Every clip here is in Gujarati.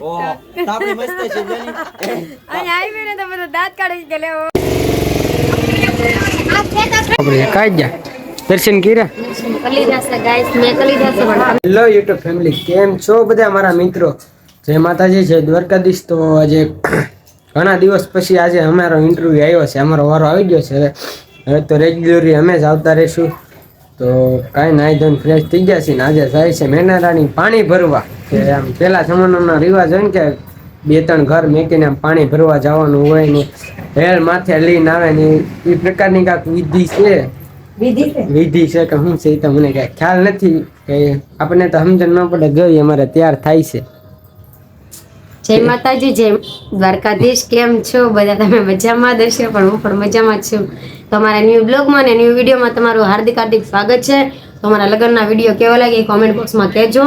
ઓહો આપણી મસ્ત છે બેની અહીંયા આવી ને તો બધો દાંત કાઢી કે લેવો આપણે કાઢ જા દર્શન કર્યા? કલીધા છે ગાઈસ મેં કલીધા છે પણ હેલો યુટ્યુબ ફેમિલી કેમ છો બધા મારા મિત્રો? જય માતાજી છે દ્વારકાધીશ. તો આજે ઘણા દિવસ પછી આજે અમારો ઇન્ટરવ્યૂ આવ્યો છે અમારો વારો આવી ગયો છે. હવે હવે તો રેગ્યુલરી અમે જ આવતા રહીશું. તો કાંઈ નાઈ ધોઈને ફ્રેશ થઈ ગયા છે ને આજે જાય છે મેનારાની પાણી ભરવા. કે આમ પહેલા જમાનાનો રિવાજ હોય ને કે બે ત્રણ ઘર મેકીને આમ પાણી ભરવા જવાનું હોય ને હેલ માથે લઈને આવે ને એ પ્રકારની કાંઈક વિધિ છે. વિધિ છે? કે શું છે એ તો મને કઈ ખ્યાલ નથી. કે આપણને તો સમજણ ન પડે ગઈ અમારે તૈયાર થાય છે. જય માતાજી જય દ્વારકાધીશ. કેમ છો? બધા તમે મજામાં જ પણ હું પણ મજામાં છું. તમારા ન્યૂ બ્લોગમાં અને ન્યૂ વિડીયોમાં તમારું હાર્દિક હાર્દિક સ્વાગત છે. તમારા લગ્નના વીડિયો કેવા લાગે એ કોમેન્ટ બોક્સમાં કહેજો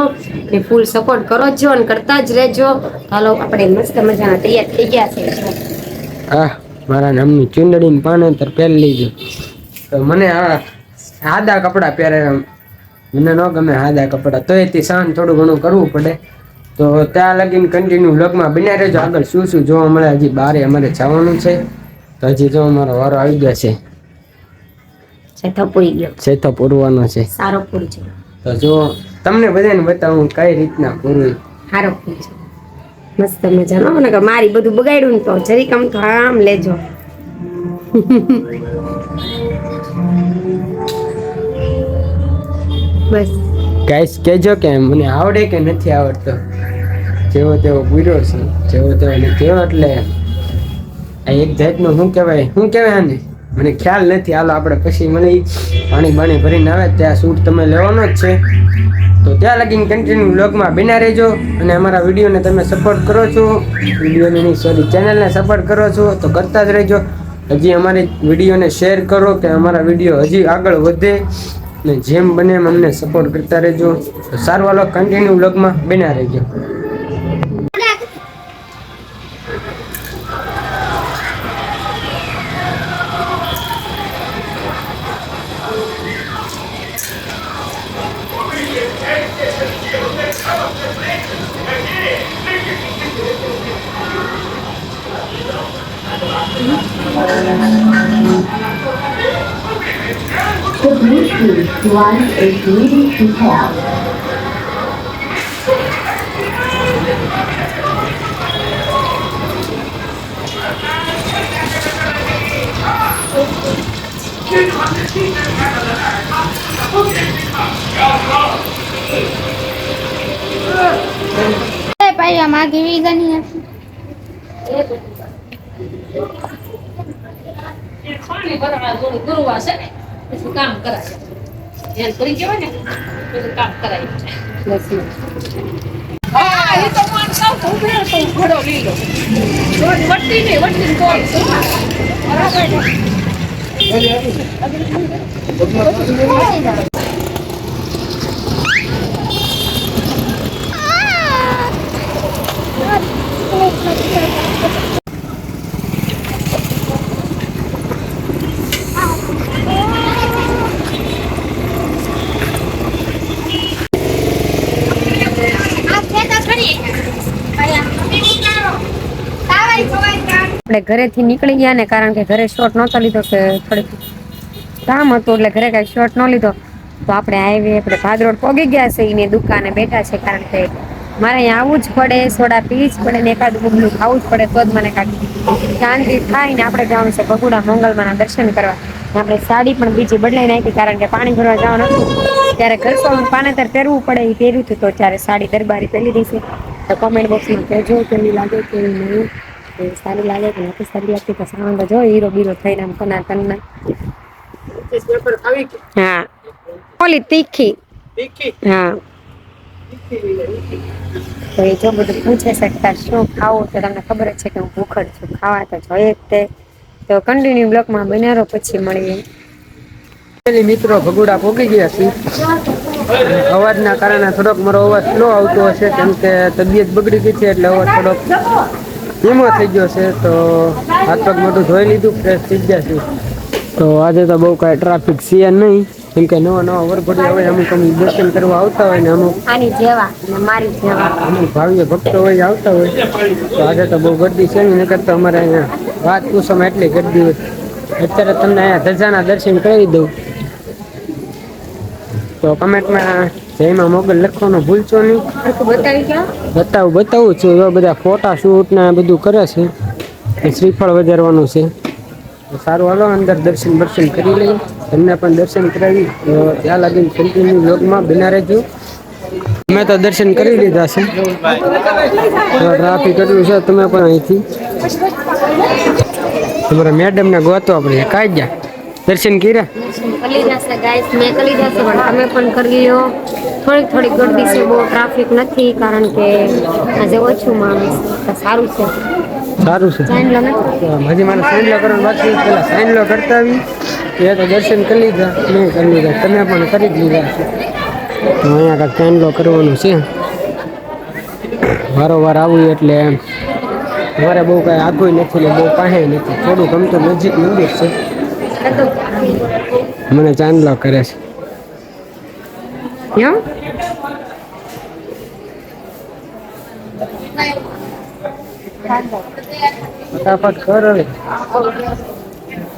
એ ફૂલ સપોર્ટ કરો છો અને કરતા જ રહેજો. હાલો, આપણે મસ્ત મજાના તૈયાર થઈ ગયા છે. હા મારા નામની ચુંદડીને પાને તર પહેરી લીધું. તો મને આ સાદા કપડાં પહેરે મને ન ગમે સાદા કપડાં. તો એથી સહન થોડું ઘણું કરવું પડે. તો ત્યાં લગીને કન્ટિન્યુ બ્લોગમાં બન્યા રહેજો. આગળ શું શું જોવા મળે, હજી બારે અમારે જવાનું છે. તો હજી જો અમારો વારો આવી ગયો છે. છેથો પૂરી ગયો. સેતો પૂરવાનો છે. સારો પૂર છે. તો જો તમને બધાને બતાવું કઈ રીતના પૂરું. સારો પૂર છે. મસ્ત મજાનો. નકર મારી બધું બગાડ્યું ને તો જરીક આમ તો આમ લેજો. બસ. ગાઈસ કહેજો કે મને આવડે કે નથી આવડતો. જેવો તેવો પૂર્યો છે જેવો તેવો નથી. એટલે આ એક જાતનું શું કહેવાય? શું કહેવાય આને? મને ખ્યાલ નથી. હાલો આપણે પછી મને પાણી બાણી ભરીને આવે, ત્યાં શૂટ તમે લેવાનો જ છે. તો ત્યાં લગીને કન્ટિન્યુ બ્લોગમાં બિના રહેજો અને અમારા વિડીયોને તમે સપોર્ટ કરો છો. વિડીયોને નહીં સોરી ચેનલને સપોર્ટ કરો છો, તો કરતા જ રહેજો. હજી અમારી વિડીયોને શેર કરો કે અમારા વીડિયો હજી આગળ વધે ને જેમ બને એમ અમને સપોર્ટ કરતા રહેજો. તો સારું હાલો કન્ટિન્યુ બ્લોગમાં બિના રહેજો. Bluetooth line is ready to pair. ભાઈ આમાં કેવી ગણી હતી પાણી ભરવા થોડું ગુરુવાર છે ને પછી કામ કરાય ધ્યાન કરી કહેવાય ને પછી કામ કરાય. હા એ તો માણસ આવતો ઉભે તો ઘોડો લીલો. વટ્ટી ને વટ્ટી કોલ બરાબર આ છે તો ખરી ભાઈ આ મમ્મી કારો તાવાઈ ખવાઈ કાઢ આપણે ઘરેથી નીકળી ગયા ને કારણ કે ઘરે શોર્ટ નહોતો લીધો કે થોડીક કામ હતું એટલે ઘરે કાંઈ શોર્ટ ન લીધો, તો આપણે હાઈવે આપણે ભાદરોડ પોગી ગયા છે, એની દુકાને બેઠા છે કારણ કે મારે અહીંયા આવવું જ પડે, સોડા પીવી જ પડે ને એકાદ બબલું ખાવું જ પડે તો જ મને કાંઈક શાંતિ થાય ને આપણે જવાનું છે ભગુડા મંગલમાના દર્શન કરવા. આપણે સાડી પણ બીજી બદલાઈ નાખી કારણ કે પાણી ભરવા જવાનું હતું. ત્યારે ઘરસોનું પાનેતર પહેરવું પડે, એ પહેર્યું હતું તો ત્યારે સાડી દરબારી પહેરી દીધી તો કોમેન્ટ બોક્સમાં કહેજો કેવી લાગે, કેવી નહીં. સારી લાગે કે નથી સારી લાગતી તો સાવંદ જો હીરો બીરો થઈને આમ કના કના હા. ઓલી તીખી. હા. તો એ જો બધું પૂછે શકતા શું ખાવું તો તમને ખબર જ છે કે હું ભૂખડ છું. ખાવા તો જોઈએ જ તે. તો કન્ટિન્યુ બ્લોકમાં બનારો પછી મળીએ. પેલી મિત્રો ભગુડા પોકી ગયા છે. અવાજના કારણે થોડોક મારો અવાજ સ્લો આવતો હશે કેમ કે તબિયત બગડી ગઈ છે એટલે અવાજ થોડોક ધીમો થઈ ગયો છે તો હાથ પગ મોટું ધોઈ લીધું ફ્રેશ થઈ ગયા છે તો આજે તો બહુ કાંઈ ટ્રાફિક છે નહીં. કેમ કે નવા નવા વરઘોડી હોય અમુક અમુક દર્શન કરવા આવતા હોય ને અમુક આની જેવા ને મારી જેવા. અમુક ભાવ્ય ભક્તો હોય આવતા હોય. તો આજે તો બહુ ગરદી છે ને નકર તો અમારે અહીંયા વાત પૂછવામાં એટલી ગરદી હોય. અત્યારે તમને અહીંયા ધજાના દર્શન કરી દઉં. તો કમેન્ટમાં જયમાં મોગલ લખવાનું ભૂલશો નહીં. બતાવી બતાવું છું. એવા બધા ફોટા શૂટ ને આ બધું કરે છે. શ્રીફળ વધારવાનું છે. સારું હાલો અંદર દર્શન દર્શન કરી લઈએ. તમને પણ દર્શન કરાવી ત્યાં લાગીને કન્ટિન્યુ લોગમાં બિના રહેજો. અમે તો દર્શન કરી લીધા છે. ટ્રાફિક એટલું છે તમે પણ અહીંથી. તમારા મેડમને ગોતો આપણે કાંઈ ગયા? દર્શન કર્યા? કરી જશે ગાઈસ મેં કરી જશે પણ તમે પણ કરી લો થોડીક થોડીક ગરદી છે બહુ ટ્રાફિક નથી કારણ કે આજે ઓછું માણસ સારું છે. સારું છે. હજી મારે સાઈનલો કરવાનું બાકી. પેલા સાઈનલો કરતા આવી. એ તો દર્શન કરી લીધા મેં કરી લીધા તમે પણ કરી જ લીધા. છે તો અહીંયા કાંઈક સાઈનલો કરવાનું છે. વારંવાર આવું એટલે મારે બહુ કાંઈ આઘું નથી ને બહુ પાસે નથી. થોડું ગમતું નજીક મંદિર છે. મને ચાંદલો કરે છે. યો ફટાફટ કર હવે.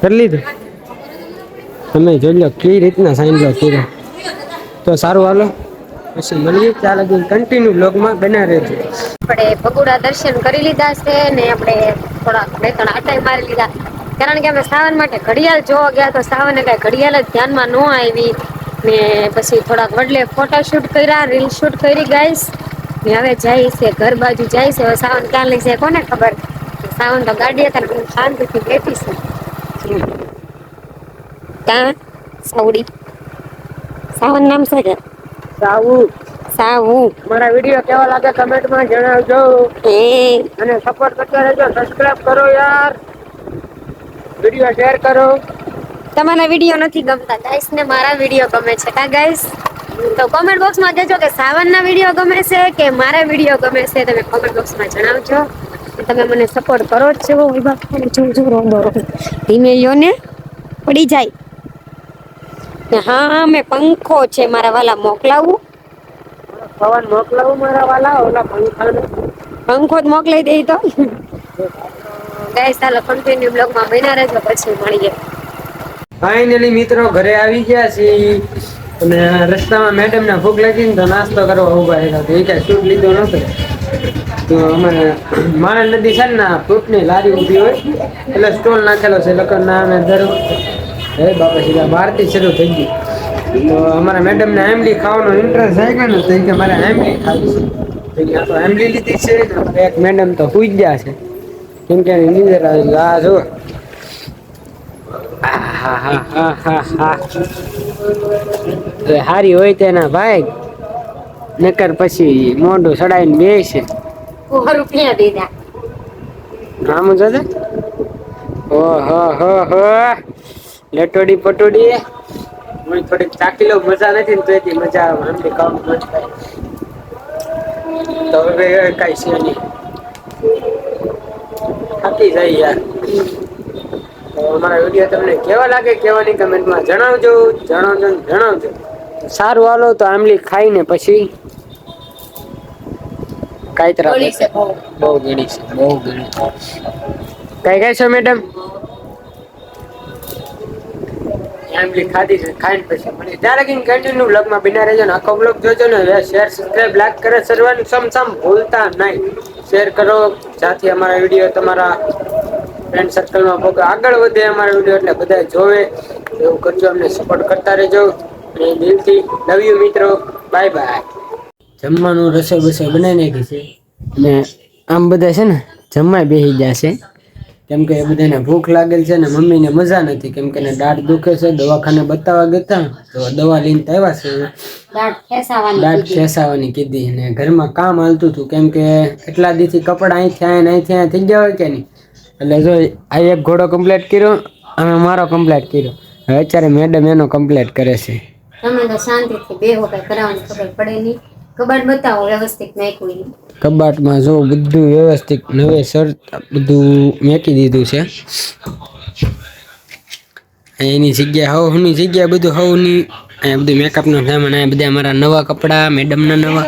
કરી લીધું? તમે જોઈ લો કઈ રીતના સાઈનલો તું તો સારું હાલો. પછી મળીએ ત્યાં લગી કન્ટિન્યુ બ્લોગમાં બના રહેજો. આપણે ભગુડા દર્શન કરી લીધા છે ને આપણે થોડાક બે ત્રણ આટાઈ મારી લીધા. કારણ કે અમે સાવન માટે ઘડિયાળ જોવા ગયા તો સાવને કાંઈ ઘડિયાળ જ ધ્યાનમાં ન આવી. ને પછી થોડાક વડલે ફોટા શૂટ કર્યા રીલ શૂટ કરી ગાઈસ ને હવે જાય છે ઘર બાજુ જાય છે. હવે સાવન ક્યાં લઈ જાય કોને ખબર? સાવન તો ગાડી હતા હું શાંતિથી બેઠી છું. ક્યાં? સાવડી સાવન નામ છે કે? સાવુ સાવુ મારા વીડિયો કેવા લાગે કમેન્ટમાં જણાવજો. અને સપોર્ટ કરતા રહેજો. સબસ્ક્રાઇબ કરો યાર. વીડિયો શેર કરો. તમારા વીડિયો નથી ગમતા. ગાઈસ ને મારા વીડિયો ગમે છે. કા ગાઈસ તો કોમેન્ટ બોક્સમાં કહેજો કે સાવનના વીડિયો ગમે છે કે મારા વીડિયો ગમે છે તમે કોમેન્ટ બોક્સમાં જણાવજો. તમે મને સપોર્ટ કરો જ છો. વિભાગ જો જો રોંદો રો ધીમે યોને પડી જાય. હા મેં પંખો છે મારા વાલા મોકલાવું. પવન મોકલાવું મારા વાલા ઓલા પંખાને. પંખો જ મોકલાઈ દઈ તો. ગાઈસ મિત્રો ઘરે આવી ગયા છીએ. અને રસ્તામાં મેડમ ને ભૂખ લાગી ને તો નાસ્તો કરવા ઊભા રહ્યા તો એ કાંઈ શૂટ લીધો નતો તો અમે માણસ નદી છે ને ફ્રૂટની લારી ઊભી હોય. એટલે સ્ટોલ નાખેલો છે. લખન ના અમે દર હે, બાપા સીધા બહારથી શરૂ થઈ ગયું. તો અમારા મેડમ ને આંબલી ખાવાનો ઇન્ટરેસ્ટ આવી ગયો ને તો કે મારે આંબલી ખાવી છે. તો આંબલી લીધી છે. એક મેડમ તો સુઈ ગયા છે. કેમ કે એની ગઈ. આ જો. હારી હોય તેના ભાઈ. નકર પછી મોઢું સડાઈને બે છે રૂપિયા દીધા? આમ જોજે? ઓહો હો હો લટોડી પટોડી. મને થોડીક ચાકી લઉં મજા નથી ને તો એથી મજા આવે. આમથી કામ તો હવે કાંઈ છે નહીં. થાકી જાય યાર. તો અમારા વીડિયો તમને કેવા લાગે કેવાની કમેન્ટમાં જણાવજો જણાવજો જણાવજો. સારું હાલો તો આમલી ખાઈને પછી કાંઈ તરફ. બહુ ગણી છે બહુ ગણી કઈ કઈ છો મેડમ? આમલી ખાધી છે, ખાઈને પછી મળી. ત્યાં લગીને કન્ટિન્યુ બ્લોગમાં બિના રહેજો ને. આખો બ્લોગ જોજો ને. શેર સબસ્ક્રાઈબ લાઈક કરે, સરવાનું સમ સમ ભૂલતા નહીં. શેર કરો. જ્યાંથી અમારા વીડિયો તમારા ફ્રેન્ડ સર્કલમાં પગ આગળ વધે અમારા વીડિયો એટલે બધા જોવે. એવું કરજો, અમને સપોર્ટ કરતા રહેજો. અને દિલથી લવ યુ મિત્રો. બાય બાય જમવાનું રસોઈ બસોઈ બનાવી નાખી છે. અને આમ બધા છે ને, જમવા બેસી છે. કેમ કે એ બધાને ભૂખ લાગેલ છે ને મમ્મીને મજા નથી. કેમ કે દાંત દુખે છે દવાખાને બતાવવા ગયા તો દવા લઈને આવ્યા છે. દાંત. ખેસાવાની કીધી. ને ઘરમાં કામ હાલતું હતું. કેમ કે એટલા દીથી કપડા અહીંથી આયા અહીંથી આયા થઈ ગયા હોય કે નહીં? એટલે જો આ એક ઘોડો કમ્પ્લીટ કર્યો અમે મારો કમ્પ્લીટ કર્યો. હવે અત્યારે મેડમ એનો કમ્પ્લીટ કરે છે. તમે તો શાંતિથી બેહો કઈ કરાવવાની ખબર પડે નહીં. કબાટ બતાવો વ્યવસ્થિત નાખ્યું. કબાટમાં જો બધું વ્યવસ્થિત નવેસર બધું મેકી દીધું છે. એની જગ્યા, હવની જગ્યા બધું, હવની, અહીંયા બધું મેકઅપનો સામાન, અહીંયા બધા અમારા નવા કપડાં મેડમના નવા.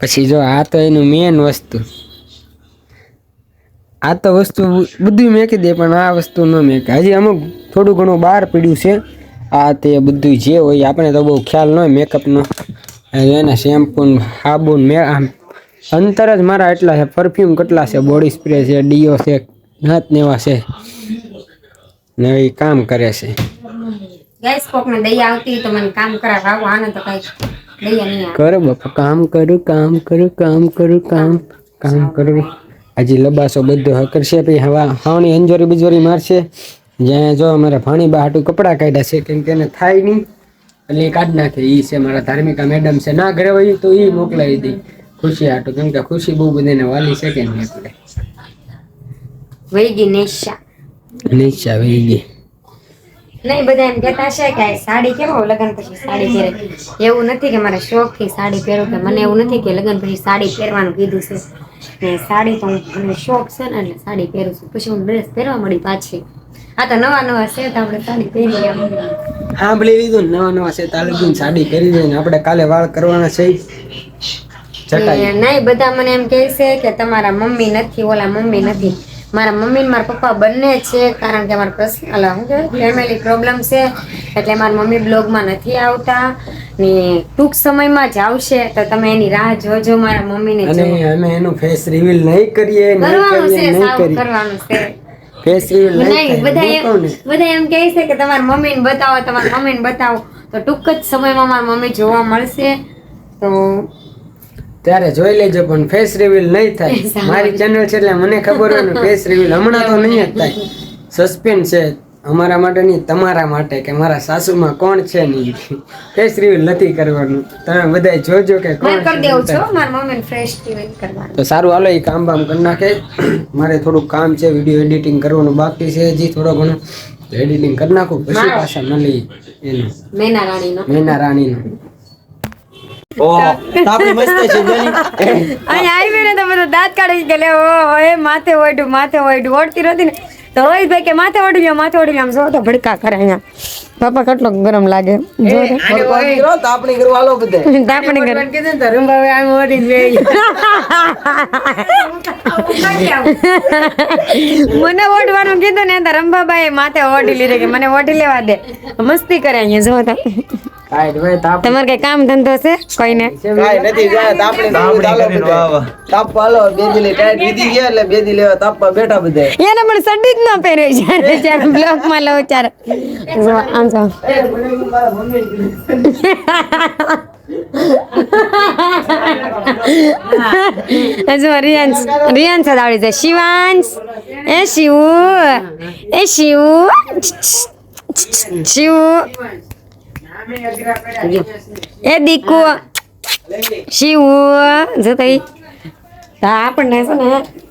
પછી જો આ તો એનું મેન વસ્તુ. આ તો વસ્તુ બધું મેકી દે, પણ આ વસ્તુ ન મેકે. હજી અમુક થોડું ઘણું બહાર પડ્યું છે. આ તે બધું જે હોય, આપણે તો બહુ ખ્યાલ ન હોય મેકઅપનો એના શેમ્પુ સાબુ મેં આમ અંતર જ મારા એટલા છે. પરફ્યુમ કેટલા છે? બોડી સ્પ્રે છે ડીઓ છે નાત નેવા છે. ને એ કામ કરે છે. ગેસ કોક ને આવતી તો મને કામ કરાવ. આવું આને તો કઈ દયા કર બાપા કામ કરું કામ કરું કામ કરું કામ કામ કરું. હજી લબાસો બધો કરશે પછી હવા હાવણી અંજોરી બિજોરી મારશે. જ્યાં જો અમારે ભાણી બા હાટું કપડાં કાઢ્યા છે કેમ કે એને થાય નહીં. એટલે એ કાઢ નાખે એ છે મારા ધાર્મિકા મેડમ છે. ના ઘરે હોય તો એ મોકલાવી દઈ ખુશી હાટું કેમ કે ખુશી બહુ બધાને વાલી છે કે નહીં આપણે. વહી ગઈ નેશા. નિશા વહી ગઈ. નહીં બધા એમ કહેતા છે કે સાડી કેમ હોય લગ્ન પછી સાડી પહેરે? એવું નથી કે મારે શોખથી સાડી પહેરો કે મને એવું નથી કે લગ્ન પછી સાડી પહેરવાનું કીધું છે. ને સાડી તો હું- મને શોખ છે ને એટલે સાડી પહેરું છું. પછી હું ડ્રેસ પહેરવા મળી પાછી. આ તો નવા નવા છે તો આપણે સાડી પહેરી લેવાની. સાંભળી લીધું નવા નવા છે તાલુકીની સાડી કરી દઈને આપણે કાલે વાળ કરવાના છે. નહીં બધા મને એમ કહે છે કે તમારા મમ્મી નથી ઓલા મમ્મી નથી. મારા મમ્મી મારા પપ્પા બંને છે કારણ કે મારા પર્સનલ શું કે ફેમિલી પ્રોબ્લેમ છે. એટલે મારા મમ્મી બ્લોગમાં નથી આવતા ને ટૂંક સમયમાં જ આવશે તો તમે એની રાહ જોજો મારા મમ્મીને અને અમે એનું ફેસ રિવીલ નહીં કરીએ નહીં કરીએ નહીં કરીએ. કરવાનું છે. ફેસ રિવીલ નહીં બધા હું કહું એમ ને. બધા એમ કહે છે કે તમારા મમ્મીને બતાવો તમારા મમ્મીને બતાવો. તો ટૂંક જ સમયમાં મારા મમ્મી જોવા મળશે. તો ત્યારે જોઈ લેજો પણ ફેસ રિવીલ નહીં થાય. મારી ચેનલ છે એટલે મને ખબર હોય ફેસ રિવીલ હમણાં તો નહીં જ થાય. સસ્પેન્સ છે. અમારા માટે નહીં તમારા માટે કે મારા સાસુમાં કોણ છે નહીં? ફેસ રિવીલ નથી કરવાનું. તમે બધા જોજો કે કોણ કરી દેવું છો? મારા મમ્મીને ફ્રેશ ટ્રીટમેન્ટ કરવાનું. તો સારું હાલો એ કામ બામ કરી નાખે. મારે થોડું કામ છે વીડિયો એડિટિંગ કરવાનું બાકી છે. હજી થોડો ઘણો. એડિટિંગ કરી નાખું પછી પાછા મળી એનું. મેના રાણીનો. મેના રાણીનું. દાંત કાઢી કે લે ઓ માથે ઓઢું માથે ઓઢું ઓળતી નથી ને. તો રોહિતભાઈ કે માથે ઓઢી લ્યો માથે ઓઢી લ્યો આમ જો તો ભડકા કરે અહીંયા. પાપા કેટલો ગરમ લાગે. જો તાપણી કરવાલો બધે. તાપણી કરવા હાલો આમ ઓઢી લે મને ઓઢવાનું કીધું ને તો રંભાબાઈ માથે ઓઢી લીધે કે મને ઓઢી લેવા દે. મસ્તી કરે અહીંયા જો તો. તમારે કઈ કામ ધંધો છે કોઈ ને નથી જાય હાલો બધે. તાપવા હાલો બે દિલે ટાઈટ લીધી ગયા એટલે બે દી લેવા બેઠા બધે. એને પણ સડી જ ના પહેરે જ્યારે જ્યારે બ્લોકમાં લઉં ત્યારે. આમ જો. જો રિયાન્સ રિયાન્સ આવડી જાય. શિવાંશ. એ શિવ. એ શિવ. શિવ. એ દીકુ. શિવ જો તઈ. આપણને છે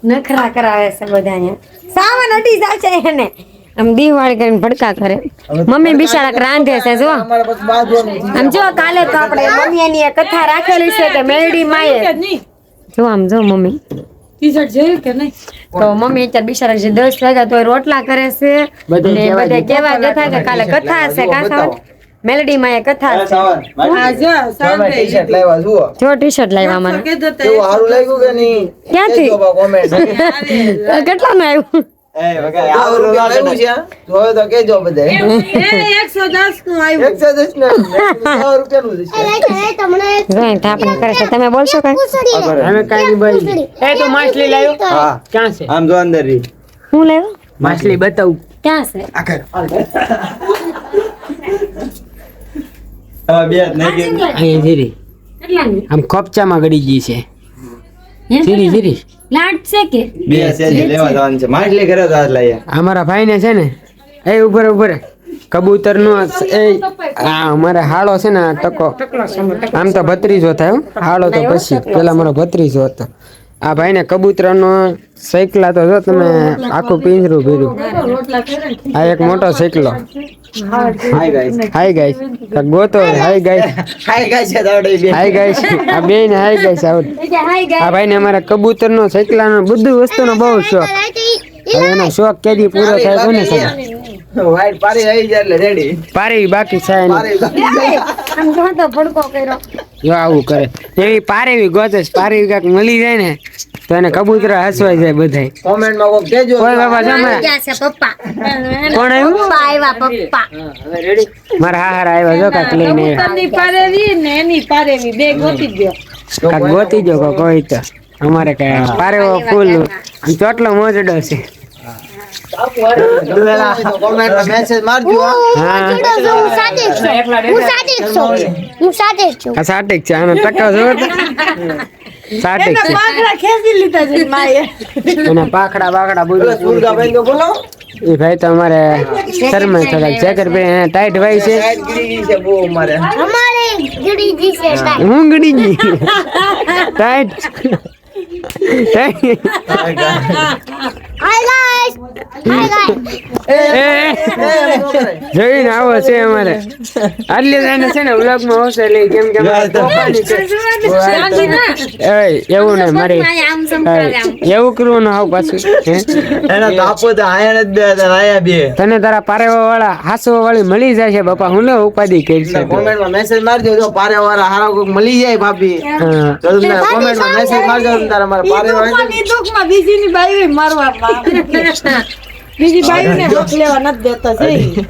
ને નખરા કરાવે છે બધા અહીંયા સાવન હટી જાય છે એને. આમ દિવાળી કરીને ભડકા કરે. મમ્મી બિચારા રાંધે છે જો. આમ જો કાલે તો આપણે મમ્મી એની કથા રાખેલી છે કે મેરડી માએ. જો આમ જો મમ્મી. ટી-શર્ટ જોયું કે નહીં? તો મમ્મી અત્યારે બિચારા જે દસ વાગ્યા તો રોટલા કરે છે. બધે બધે કેવા કથા કે કાલે કથા છે કા સાવન એ કથા છે. જો ટી-શર્ટ લાવ્યા જુઓ. જો ટી શર્ટ લાવ્યા મને. કેવું સારું લાગ્યું કે નહીં? ક્યાંથી? એ એકસો દસનું. આવ્યું. જ તમે બોલશો કઈ? હવે કાંઈ નહીં ભાઈ એ તો માછલી લાવ્યો? હા. ક્યાં છે? આમ જો અંદર રહી. હું લેવો? માછલી બતાવું. ક્યાં છે? બે નાખી જીરી. આમ ખોપચામાં ગળી ગઈ છે. જીરી જીરી. લાટ છે કે? બે છે લેવા જવાનું છે. માટલી કરે તો લાયા. અમારા ભાઈને છે ને એ ઉપર ઉપર કબૂતર નો એ આ અમારે હાળો છે ને આ ટકો. આમ તો ભત્રીજો થાય હો. હાળો તો પછી પેલા મારો ભત્રીજો હતો. આ ભાઈને કબૂતર નો સાયકલા તો જો તમે આખું પિંજરું ભર્યું. આ એક મોટો સાયકલો. હાય ગાઈસ હાય ગાઈસ ગોતો hi. Guys hi guys hi guys આ બે ને હાય ગાઈસ આવડ આ ભાઈને અમારા કબૂતર નો સૈકલા નો બધું વસ્તુનો બહુ શોખ. હવે એનો શોખ કેદી પૂરો થાય કોને ખબર? પારી બાકી છે આમ જો ભડકો કર્યો. જો આવું કરે. એવી પારેવી ગોતે પારેવી કાક મળી જાય ને તો એને કબૂતર હસવાઈ જાય બધાય. કોમેન્ટમાં કોક કેજો કોઈ મારા- ગયા છે પપ્પા. કોણ આવ્યું? પપ્પા આવ્યા પપ્પા. મારા હાહાર આવ્યા જો કાંઈક લઈને. કબૂતરની પારેવી ને એની પારેવી બે ગોતી દો કાક ગોતી જો કોઈ તો. અમારે કઈ પારેવો ફૂલ ચોટલો મોજડો છે. સાટિક છે આનો ટકો જોવો તો. છે. ખેંચી લીધા છે માએ અને પાખડા બાખડા પેલો બધું સુરગાભાઈ તો બોલો. એ ભાઈ તો અમારે શરમાય થોડા જેકર ભાઈ એને ટાઈટ ભાઈ છે. અમારે. હું ગડી tight tight hi guys hi guys એ, જોઈને આવો છે અમારે. આટલી જાણે છે ને વ્લોગમાં આવશે એટલે કેમ કે એવું ને મારી. એવું કરવું ન આવું પાછું હે? કાપો તો આયા નથી બે આયા બે. તને તારા પારેવા વાળા હાસવા વાળી મળી જાય છે બાપા હું ને ઉપાધિ કરી છે કોમેન્ટમાં મેસેજ મારજો જો પારે વાળા હારા કોક મળી જાય ભાભી. તો તમે કોમેન્ટમાં મેસેજ મારજો તારા મારા પારે વાળા દુઃખમાં ની બાઈ મારવામાં બીજી બાઈને હક લેવા નથી દેતા જઈ.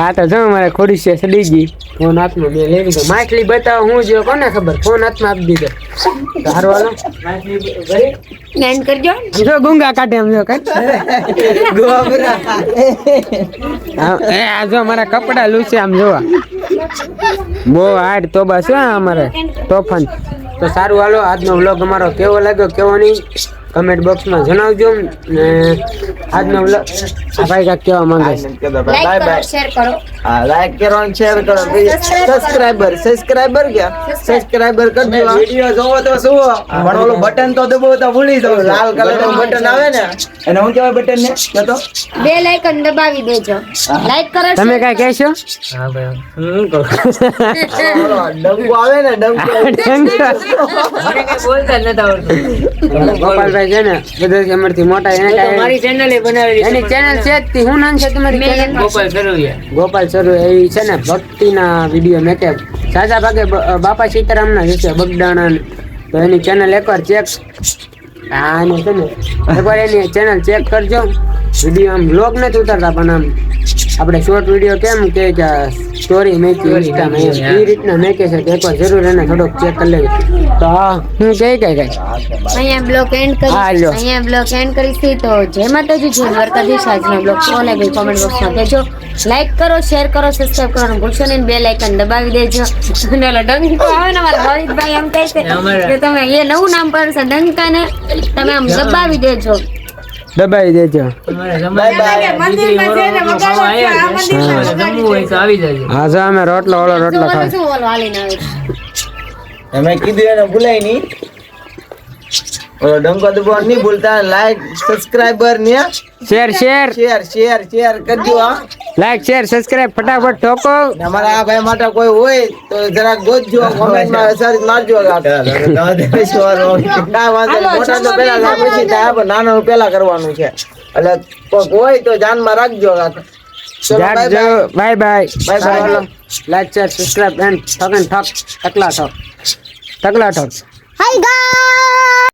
આ તો જો મારે ખોડી છે સડી ગઈ. ફોન હાથમાં બે લેવી તો માછલી બતાવો હું જો કોને ખબર? ફોન હાથમાં આપી દીધો. તારો વાલો માછલી કરજો. જો ગુંગા કાઢે એમ જો ગોબરા આ- એ આ જો મારા કપડા લૂસે આમ જોવા. બહુ હાર્ડ તો બસ હો અમારે તોફાન. તો સારું હાલો આજનો વ્લોગ અમારો કેવો લાગ્યો કેવો નહીં? કમેન્ટ બોક્સમાં જણાવજો ને આજનો વ્લોગ આ ભાઈ કાંઈક કેવા માંગે છે. બાય બાય શેર કરો હા લાઈક કરો અને શેર કરો. સબસ્ક્રાઇબર સબસ્ક્રાઇબર ક્યાં સબસ્ક્રાઇબર કરજો વિડિયો જોવો તો શું? પણ ઓલું બટન તો દબાવો તો ભૂલી જાવ લાલ કલરનું બટન આવે ને? એને હું કહેવાય બટન ને? તો બે લાઇકન દબાવી દેજો. લાઈક કરો તમે કાઈ કહેશો? ઓલો ડંગો આવે ને ડંકો. ગોપાલભાઈ છે ને બધા અમારથી મોટા એને કાંઈ મારી ચેનલ બનાવેલી એની ચેનલ છે જ તી. શું નામ છે તમારી ચેનલ ગોપાલ સરુયા ગોપાલ સરુ એ છે ને ભક્તિના વીડિયો મેકે સાજા ભાગે બ- બાપા સીતારામના જ છે બગડાણા ને. તો એની ચેનલ એકવાર ચેક હા એની છે ને એકવાર એની ચેનલ ચેક કરજો. વીડિયો આમ બ્લોગ નથી ઉતારતા પણ આમ. આપણે શોર્ટ વીડિયો કેમ કે સ્ટોરી મેકી ઇન્સ્ટામાં એ રીતના મેકે છે કે એકવાર જરૂર એને થોડોક ચેક કરી લેવી તો હા હું કઈ કઈ કઈ અહીંયા બ્લોક એન્ડ કરી અહીંયા બ્લોક એન્ડ કરીશી તો જય માતાજી જય દ્વારકાધીશ. આજનો બ્લોગ કેવો લાગ્યો? કોમેન્ટ બોક્સમાં કહેજો. લાઈક કરો શેર કરો સબસ્ક્રાઇબ કરવાનું ભૂલશો નહીં. બે લાઇકન દબાવી દેજો. અને ઓલો ડંકો આવે ને મારા રોહિતભાઈ એમ કહે છે કે તમે એ નવું નામ પડશે ડંકાને તમે આમ દબાવી દેજો. દબાવી દેજો. હા જો અમે રોટલો ઓળો રોટલો? અમે કીધું એને ભૂલાય નહીં. ઓલો ડંકો દબાવ નહીં ભૂલતા લાઈક સબસ્ક્રાઈબર ને. Share share. Share share share કરજો હા. લાઈક શેર સબસ્ક્રાઇબ ફટાફટ ઠોકો. અમારા આ ભાઈ માટે કોઈ હોય તો જરાક ગોતજો કોમેન્ટમાં સર મારજો ના વાંધો નહીં. મોટા તો પેલા પછી થાય પણ નાનો પેલા કરવાનું છે. એટલે કોક હોય તો ધ્યાનમાં રાખજો કાંઈક. Bye bye bye. જાજો bye bye Bye bye. Like share subscribe and ઠક and ઠક ટકલા ઠોક ટકલા ઠોક હાય ગાઈસ